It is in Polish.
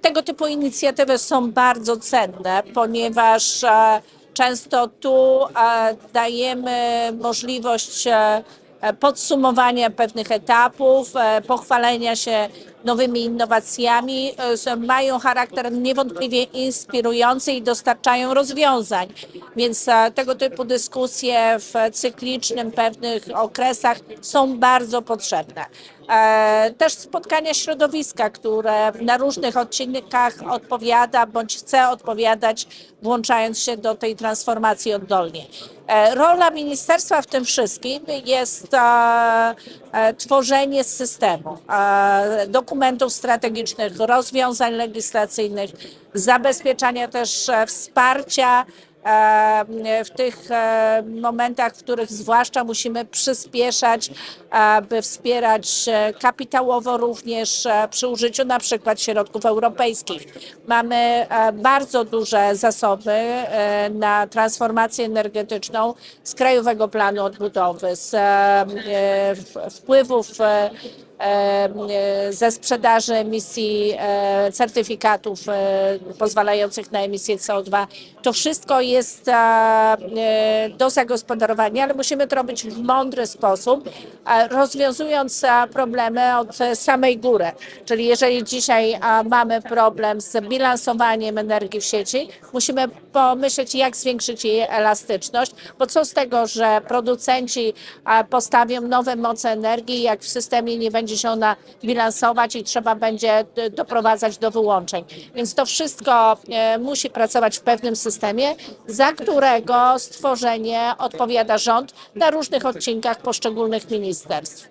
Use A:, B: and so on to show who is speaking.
A: Tego typu inicjatywy są bardzo cenne, ponieważ e, często tu e, dajemy możliwość e, podsumowania pewnych etapów, pochwalenia się nowymi innowacjami, mają charakter niewątpliwie inspirujący i dostarczają rozwiązań. Więc tego typu dyskusje w cyklicznym pewnych okresach są bardzo potrzebne. E, Też spotkania środowiska, które na różnych odcinkach odpowiada bądź chce odpowiadać, włączając się do tej transformacji oddolnie. E, Rola ministerstwa w tym wszystkim jest e, tworzenie systemu, dokumentów strategicznych, rozwiązań legislacyjnych, zabezpieczania też wsparcia w tych e, momentach, w których zwłaszcza musimy przyspieszać, by wspierać kapitałowo również e, przy użyciu na przykład środków europejskich. Mamy e, bardzo duże zasoby na transformację energetyczną z Krajowego Planu Odbudowy, z wpływów ze sprzedaży emisji certyfikatów pozwalających na emisję CO2. To wszystko jest e, e, do zagospodarowania, ale musimy to robić w mądry sposób, rozwiązując problemy od samej góry. Czyli jeżeli dzisiaj mamy problem z bilansowaniem energii w sieci, musimy pomyśleć, jak zwiększyć jej elastyczność, bo co z tego, że producenci postawią nowe moce energii, jak w systemie nie będzie się ona bilansować i trzeba będzie doprowadzać do wyłączeń. Więc to wszystko e, musi pracować w pewnym systemie, za którego stworzenie odpowiada rząd na różnych odcinkach poszczególnych ministerstw.